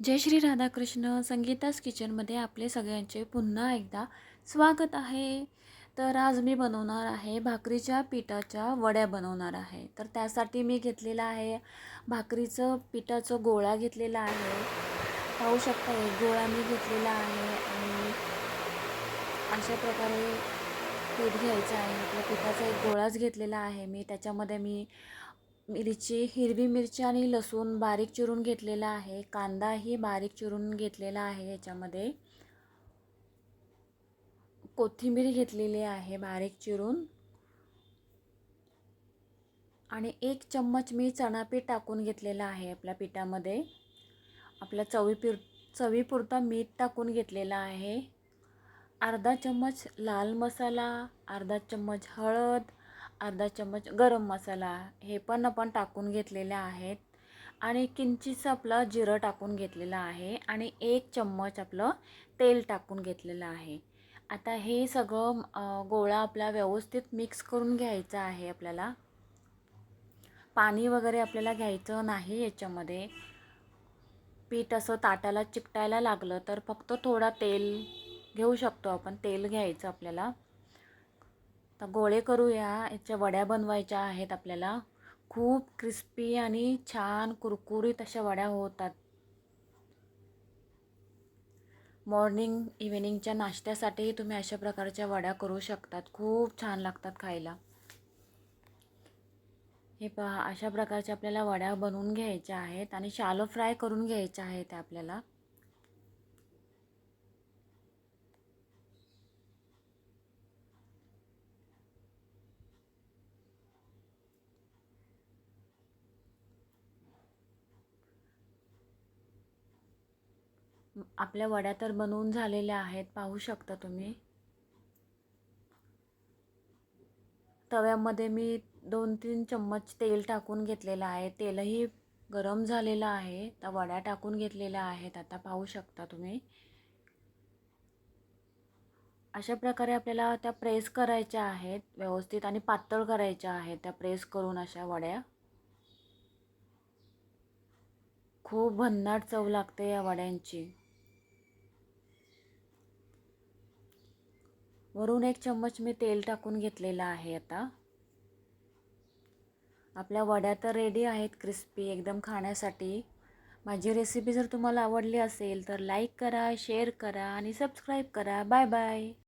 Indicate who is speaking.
Speaker 1: जय श्री राधाकृष्ण. संगीतास किचनमध्ये आपले सगळ्यांचे पुन्हा एकदा स्वागत आहे. तर आज मी बनवणार आहे भाकरीच्या पिठाच्या वड्या बनवणार आहे. तर त्यासाठी मी घेतलेलं आहे भाकरीचं पिठाचं गोळा घेतलेला आहे. पाहू शकता एक गोळा मी घेतलेला आहे आणि अशा प्रकारे पीठ घ्यायचं आहे. आपल्या पिठाचा एक गोळाच घेतलेला आहे मी. त्याच्यामध्ये मी मिरची हिरवी मिरची आणि लसूण बारीक चिरून घेतलेला आहे. कांदाही बारीक चिरून घेतलेला आहे याच्यामध्ये. कोथिंबीर घेतलेली आहे बारीक चिरून. आणि एक चम्मच मी चणापीठ टाकून घेतलेला आहे आपल्या पिठामध्ये. आपल्या चवीपुर चवीपुरता मीठ टाकून घेतलेला आहे. अर्धा चम्मच लाल मसाला अर्धा चम्मच हळद अर्धा चम्मच गरम मसाला हे पण आपण टाकून घेतलेले आहेत. आणि किंचितचं आपलं जिरं टाकून घेतलेलं आहे आणि एक चम्मच आपलं तेल टाकून घेतलेलं आहे. आता हे सगळं गोळा आपला व्यवस्थित मिक्स करून घ्यायचं आहे आपल्याला. पाणी वगैरे आपल्याला घ्यायचं नाही याच्यामध्ये. पीठ असं ताटाला चिकटायला लागलं तर फक्त थोडा तेल घेऊ शकतो आपण तेल घ्यायचं आपल्याला. तर गोळे करूया. याच्या वड्या बनवायच्या आहेत आपल्याला. खूप क्रिस्पी आणि छान कुरकुरीत अशा वड्या होतात. मॉर्निंग इव्हिनिंगच्या नाश्त्यासाठीही तुम्ही अशा प्रकारच्या वड्या करू शकतात. खूप छान लागतात खायला. हे पहा अशा प्रकारच्या आपल्याला वड्या बनवून घ्यायच्या आहेत आणि शालो फ्राय करून घ्यायच्या आहेत आपल्याला. आपल्या वड्या तर बनवून झालेल्या आहेत पाहू शकता तुम्ही. तव्यामध्ये मी दोन तीन चम्मच तेल टाकून घेतलेलं आहे. तेलही गरम झालेलं आहे. त्या वड्या टाकून घेतलेल्या आहेत. आता पाहू शकता तुम्ही. अशा प्रकारे आपल्याला त्या प्रेस करायच्या आहेत व्यवस्थित आणि पातळ करायच्या आहेत त्या प्रेस करून अशा वड्या. खूप भन्नाट चव लागते या वड्यांची. वरून एक चम्मच मी तेल टाकून घेतलेलं आहे आता. आपल्या वड्या तर रेडी आहेत क्रिस्पी एकदम खाण्यासाठी. माझी रेसिपी जर तुम्हाला आवडली असेल तर लाईक करा शेअर करा आणि सबस्क्राईब करा. Bye bye